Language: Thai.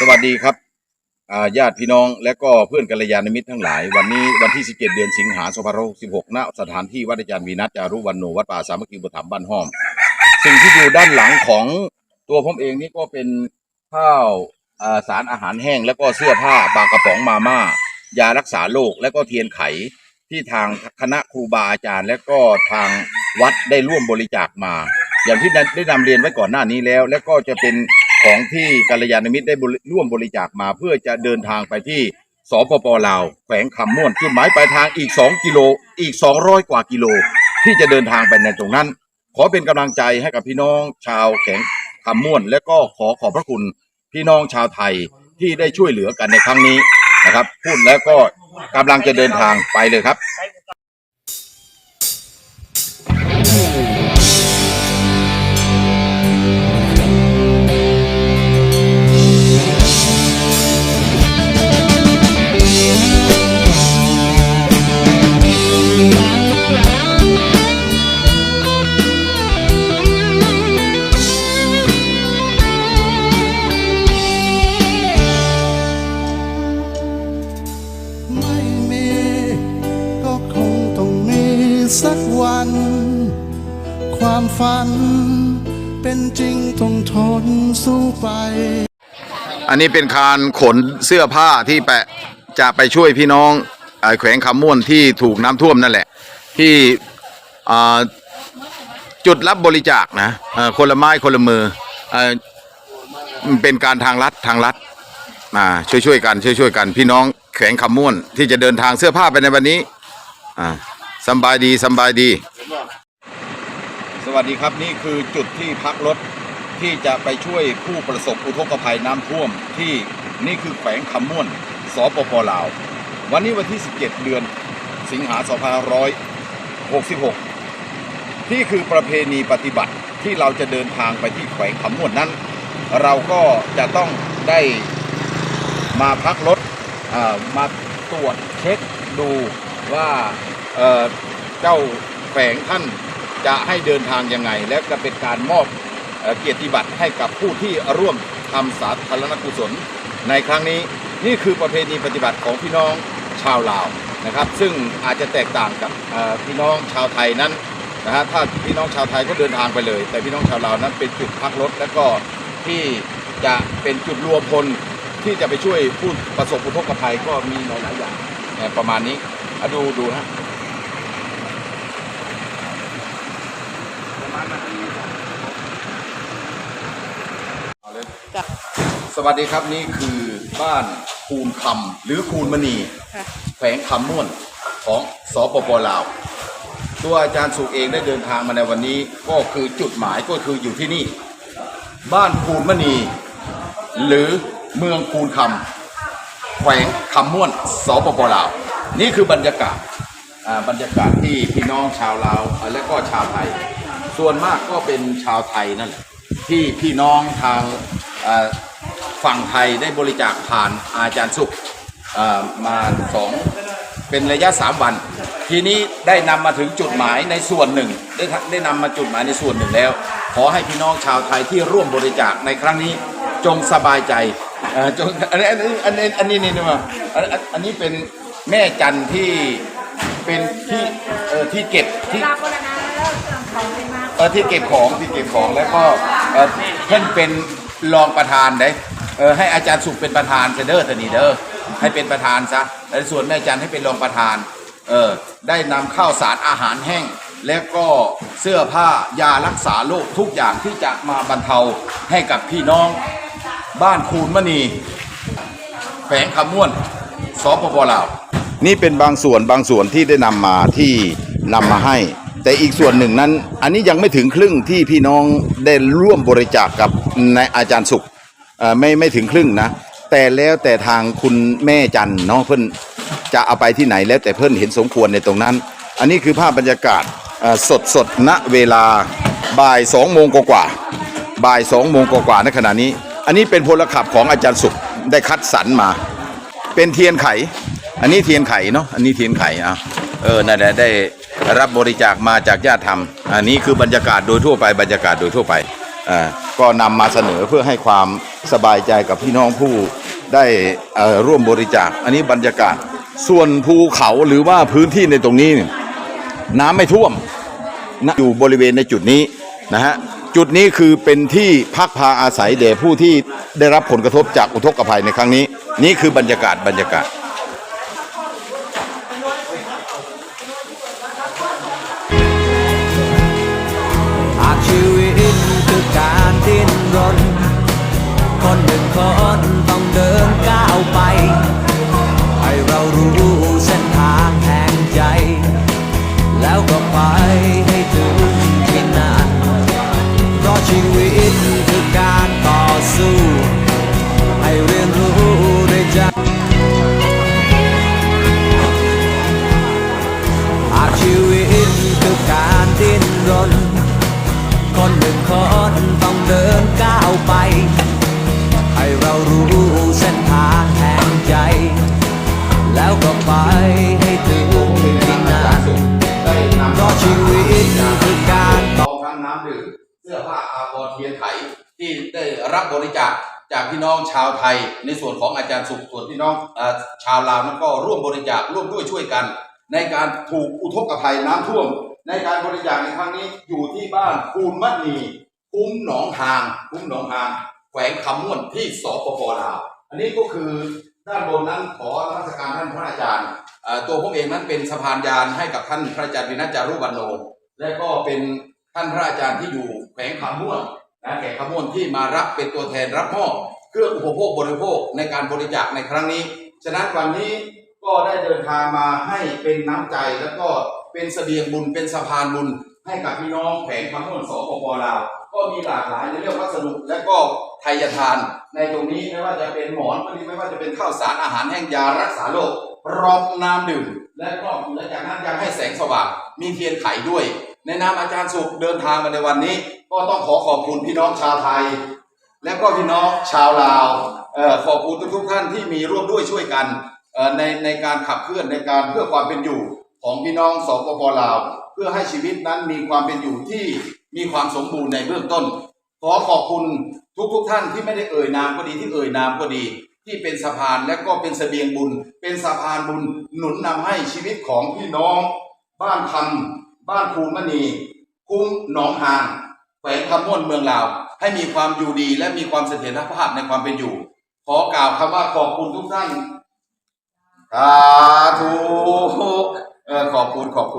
สวัสดีครับญาติพี่น้องและก็เพื่อนกัลยาณมิตรทั้งหลาย วันนี้วันที่ 17 เดือนสิงหาคม2566ณสถานที่วัดอาจารย์วีนัทจารุวันโนวัดป่าสามัคคีบุตรธรรมบ้านห้อม สิ่งที่อยู่ด้านหลังของตัวผมเองนี่ก็เป็นข้าวสารอาหารแห้ง แล้วก็เสื้อผ้าปากระป๋องมาม่า ยารักษาโรคและก็เทียนไขที่ทางคณะครูบาอาจารย์ และก็ทางวัดได้ร่วมบริจาคมา อย่างที่ได้นำเรียนไว้ก่อนหน้านี้แล้ว และก็จะเป็น ของที่กัลยาณมิตรได้ร่วมบริจาคมาเพื่อจะเดินทางไปที่สปปลาวแขวงคำม่วนจุดหมายปลายทางอีก 2 กิโลอีก 200 กว่ากิโล ที่จะเดินทางไปในตรงนั้น ขอเป็นกำลังใจให้กับพี่น้องชาวแขวงคำม่วน และก็ขอขอบพระคุณพี่น้องชาวไทยที่ได้ช่วยเหลือกันในครั้งนี้นะครับ พูดแล้วก็กำลังจะเดินทางไปเลยครับ ฝัน เป็นจริงต้องทนสู้ไป อันนี้เป็นการขนเสื้อผ้าที่แปะจะไปช่วยพี่น้องอแขวงคำม่วนที่ถูกน้ำท่วมนั่นแหละ ที่จุดรับบริจาคนะคนละไม้คนละมือเอ่อมันเป็นการทางรัฐทางรัฐอ่าช่วยช่วยๆกันช่วยช่วยๆกัน พี่น้องแขวงคำม่วน ที่จะเดินทางเสื้อผ้าไปในวันนี้สบายดีสบายดี สวัสดีครับนี่คือจุดที่พักรถที่จะไปช่วยผู้ประสบอุทกภัยน้ำท่วมที่นี่คือแขวงคำม่วนสปปลาว วันนี้วันที่ 17 เดือน สิงหา2566 ที่คือประเพณีปฏิบัติที่เราจะเดินทางไปที่แขวงคำม่วนนั้น เราก็จะต้องได้มาพักรถมาตรวจเช็คดูว่าเจ้าแขวงท่าน จะให้เดินทางยังไง และจะเป็นการมอบเกียรติบัตรให้กับผู้ที่ร่วมทำสาธารณกุศล ในครั้งนี้นี่คือประเพณีปฏิบัติของพี่น้องชาวลาวนะครับ ซึ่งอาจจะแตกต่างกับพี่น้องชาวไทยนั้นนะฮะถ้าพี่น้องชาวไทยก็เดินทางไปเลย แต่พี่น้องชาวลาวนั้นเป็นจุดพักรถและก็ที่จะเป็นจุดรวมพลที่จะไปช่วยผู้ประสบอุทกภัยก็มีหลายๆอย่างประมาณนี้อดูดูนะเอาเลย จ้ะสวัสดีครับนี่คือบ้านคูนคำหรือคูนมณีค่ะแขวงคำม่วนของสปปลาว ตัวอาจารย์สุเองได้เดินทางมาในวันนี้ก็คือจุดหมายก็คืออยู่ที่นี่ บ้านคูนมณี หรือเมืองคูนคำแขวงคำม่วนสปปลาว นี่คือบรรยากาศอ่าบรรยากาศที่พี่น้องชาวลาวอ่าและก็ชาวไทย ส่วนมากก็เป็นชาวไทยนั่นแหละที่พี่น้องทางอ่า ฝั่งไทยได้บริจาคผ่านอาจารย์สุขมาสองเป็นระยะสามวัน ทีนี้ได้นำมาถึงจุดหมายในส่วนหนึ่ง ได้ได้นำมาจุดหมายในส่วนหนึ่งแล้ว ขอให้พี่น้องชาวไทยที่ร่วมบริจาคในครั้งนี้จงสบายใจจงอันนี้อันนี้อันนี้อันนี้นี่นี่มาอันนอันนี้เป็นแม่จันที่เป็นที่เออที่เก็บที่เออที่เก็บของที่เก็บของแล้วก็เพิ่นเป็น รองประธานได้เออให้อาจารย์สุขเป็นประธานเซเดอร์ตนีเด้อให้เป็นประธานซะแล้วส่วนแม่จันให้เป็นรองประธานเออได้นำข้าวสารอาหารแห้ง แล้วก็เสื้อผ้ายารักษาโรคทุกอย่างที่จะมาบรรเทาให้กับพี่น้องบ้านคูนมณีแฝงคำม่วนสปปลาวนี่เป็นบางส่วนบางส่วนที่ได้นำมาที่นำมาให้ แต่อีกส่วนหนึ่งนั้น อันนี้ยังไม่ถึงครึ่งที่พี่น้องได้ร่วมบริจาคกับนายอาจารย์สุขไม่ไม่ถึงครึ่งนะ แต่แล้วแต่ทางคุณแม่จันเนาะเพิ่นจะเอาไปที่ไหนแล้วแต่เพิ่นเห็นสมควรในตรงนั้น อันนี้คือภาพบรรยากาศสดสดณเวลาบ่ายสองโมงกว่าบ่ายสองโมงกว่าในขณะนี้ อันนี้เป็นพลขับของอาจารย์สุขได้คัดสรรมา เป็นเทียนไข อันนี้เทียนไขเนาะอันนี้เทียนไขอะเออนั่นแหละได้ รับบริจาคมาจากญาติธรรม อันนี้คือบรรยากาศโดยทั่วไปบรรยากาศโดยทั่วไปอ่าก็นำมาเสนอเพื่อให้ความสบายใจกับพี่น้องผู้ได้อ่อร่วมบริจาค อันนี้บรรยากาศส่วนภูเขาหรือว่าพื้นที่ในตรงนี้ น้ำไม่ท่วมนะอยู่บริเวณในจุดนี้นะฮะจุดนี้คือเป็นที่พักพาอาศัยแด่ผู้ที่ได้รับผลกระทบจากอุทกภัยในครั้งนี้ นี่คือบรรยากาศบรรยากาศ คนหนึ่งคนต้องเดินก้าวไป ให้เรารู้เส้นทางแห่งใจ แล้วก็ไปให้ถึงที่นั่นเพราะชีวิตคือการทองทั้งน้ำดื่มเสื้อผ้าอาภรณ์เทียนไถที่ได้รับบริจาคจากพี่น้องชาวไทย ในส่วนของอาจารย์สุขส่วนพี่น้องอชาวลาวนั้นก็ร่วมบริจาคร่วมด้วยช่วยกัน ในการถูกอุทกภัยน้ำท่วม ในการบริจาคในครั้งนี้อยู่ที่บ้านคูนมัดนีคุ้มหนองหางคุ้มหนองหางแขวงคำม่วนที่สปปลาวอันนี้ก็คือด้านบนนั้นขอนมัสการท่านพระอาจารย์ตัวผมเองนั้นเป็นสะพานยานให้กับท่านพระอาจารย์วินัจารุวันโน และก็เป็นท่านพระอาจารย์ที่อยู่แขวงคำม่วนนะแขวงคำม่วนที่มารับเป็นตัวแทนรับมอบเครื่องอุปโภคบริโภคในการบริจาคในครั้งนี้ ฉะนั้นวันนี้ก็ได้เดินทางมาให้เป็นน้ำใจแล้วก็ เป็นเสบียงบุญเป็นสะพานบุญให้กับพี่น้องแขวงคำม่วนสปปลาวก็มีหลากหลายในเรื่องวัสดุและก็ไทยทาน ในตรงนี้ไม่ว่าจะเป็นหมอนก็ดีไม่ว่าจะเป็นข้าวสารอาหารแห้งยารักษาโรครองน้ำดื่ม และก็หลังจากนั้นยังให้แสงสว่างมีเทียนไขด้วย ในนามอาจารย์สุขเดินทางมาในวันนี้ ก็ต้องขอขอบคุณพี่น้องชาวไทย และก็พี่น้องชาวลาวออขอบคุณทุกๆท่านที่มีร่วมด้วยช่วยกันออในในการขับเคลื่อนในการเพื่อความเป็นอยู่ ของพี่น้องสปปลาว เพื่อให้ชีวิตนั้นมีความเป็นอยู่ที่มีความสมบูรณ์ในเบื้องต้น ขอขอบคุณทุกๆท่านที่ไม่ได้เอ่ยนามก็ดีที่เอ่ยนามก็ดี ที่เป็นสะพานและก็เป็นเสบียงบุญ เป็นสะพานบุญหนุนนำให้ชีวิตของพี่น้อง บ้านคำบ้านคูมณีคุ้มหนองหางแขวงคำม่วนเมืองลาว ให้มีความอยู่ดี และมีความเสถียรภาพในความเป็นอยู่ ขอกล่าวคำว่าขอบคุณทุกท่านสาธุ เออขอบคุณขอบคุณ